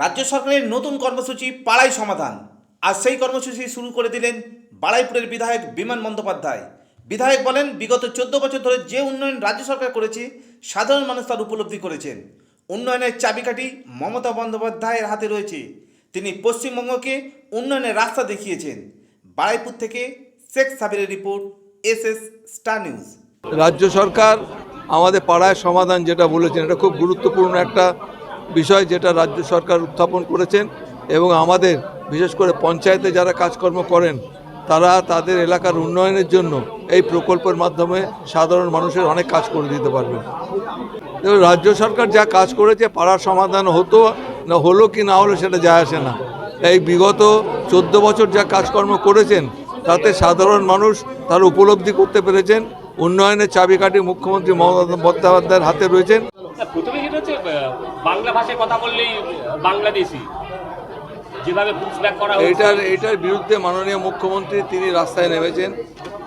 রাজ্য সরকারের নতুন কর্মসূচি পাড়াই সমাধান। আর সেই কর্মসূচি শুরু করে দিলেন বাড়াইপুরের বিধায়ক বিমান বন্দ্যোপাধ্যায়। বিধায়ক বলেন, বিগত চোদ্দ বছর ধরে যে উন্নয়ন রাজ্য সরকার করেছে, সাধারণ মানুষ তার উপলব্ধি করেছেন। উন্নয়নের চাবিকাঠি মমতা বন্দ্যোপাধ্যায়ের হাতে রয়েছে। তিনি পশ্চিমবঙ্গকে উন্নয়নের রাস্তা দেখিয়েছেন। বাড়াইপুর থেকে Sheikh সাবিরের report, S S star news. রাজ্য সরকার আমাদের পাড়ায় সমাধান যেটা বলেছেন, এটা খুব গুরুত্বপূর্ণ একটা বিষয় যেটা রাজ্য সরকার উত্থাপন করেছেন এবং আমাদের, বিশেষ করে পঞ্চায়েতে যারা কাজকর্ম করেন, তারা তাদের এলাকার উন্নয়নের জন্য এই প্রকল্পের মাধ্যমে সাধারণ মানুষের অনেক কাজ করে দিতে পারবেন। রাজ্য সরকার যা কাজ করেছে, পাড়ার সমাধান হতো, না হলো কি না হলো সেটা যায় আসে না। এই বিগত চোদ্দ বছর যা কাজকর্ম করেছেন, তাতে সাধারণ মানুষ তার উপলব্ধি করতে পেরেছেন। উন্নয়নের চাবিকাঠি মুখ্যমন্ত্রী মমতা বন্দ্যোপাধ্যায়ের হাতে রয়েছেন না, প্রথমে যেটা হচ্ছে আহ, বাংলা ভাষায় কথা বললেই বাংলাদেশি। যেভাবে পুশব্যাক করা হয়েছে এইটার এইটার বিরুদ্ধে মাননীয় মুখ্যমন্ত্রী তিনি রাস্তায় নেমেছেন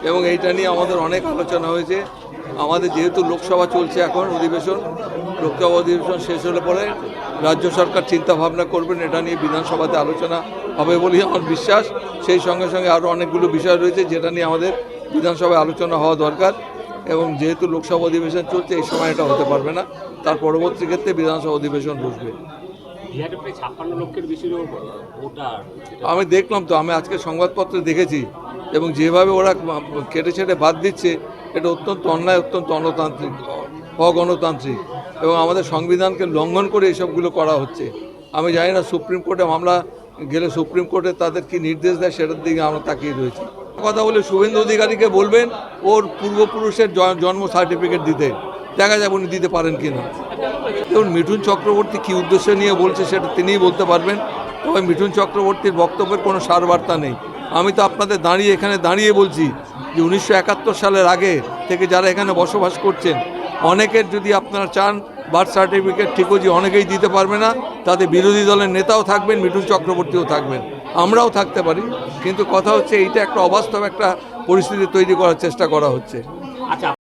এবং এইটা নিয়ে আমাদের অনেক আলোচনা হয়েছে। আমাদের যেহেতু লোকসভা চলছে এখন অধিবেশন, লোকসভা অধিবেশন শেষ হলে পরে রাজ্য সরকার চিন্তা ভাবনা করবেন, এটা নিয়ে বিধানসভাতে আলোচনা হবে বলেই আমার বিশ্বাস। সেই সঙ্গে সঙ্গে আরও অনেকগুলো বিষয় রয়েছে যেটা নিয়ে আমাদের বিধানসভায় আলোচনা হওয়া দরকার। এবং যেহেতু লোকসভা অধিবেশন চলছে এই সময় এটা হতে পারবে না। তার পরবর্তী ক্ষেত্রে বিধানসভা অধিবেশন বসবে। আমি দেখলাম তো আমি আজকে সংবাদপত্রে দেখেছি এবং যেভাবে ওরা কেটে ছেটে বাদ দিচ্ছে এটা অত্যন্ত অন্যায় অত্যন্ত অনতান্ত্রিক অগণতান্ত্রিক এবং আমাদের সংবিধানকে লঙ্ঘন করে এসবগুলো করা হচ্ছে। আমি জানি না সুপ্রিম কোর্টে মামলা গেলে সুপ্রিম কোর্টে তাদের কি নির্দেশ দেয় সেটার দিকে আমরা তাকিয়ে রয়েছি। কথা বলে শুভেন্দু অধিকারীকে বলবেন, ওর পূর্বপুরুষের জন্ম সার্টিফিকেট দিতে। দেখা যাবে উনি দিতে পারেন কি না দেখুন, মিঠুন চক্রবর্তী কী উদ্দেশ্য নিয়ে বলছে সেটা তিনিই বলতে পারবেন, তবে মিঠুন চক্রবর্তীর বক্তব্যের কোনো সারবার্তা নেই। আমি তো আপনাদের দাঁড়িয়ে, এখানে দাঁড়িয়ে বলছি যে উনিশশো একাত্তর সালের আগে থেকে যারা এখানে বসবাস করছেন, অনেকের যদি আপনারা চান বার্থ সার্টিফিকেট ঠিকজি অনেকেই দিতে পারবে না, তাতে বিরোধী দলের নেতাও থাকবেন, মিঠুন চক্রবর্তীও থাকবেন। আমরাও থাকতে পারি, কিন্তু কথা হচ্ছে এইটা একটা অবাস্তব একটা পরিস্থিতি তৈরি করার চেষ্টা করা হচ্ছে। আচ্ছা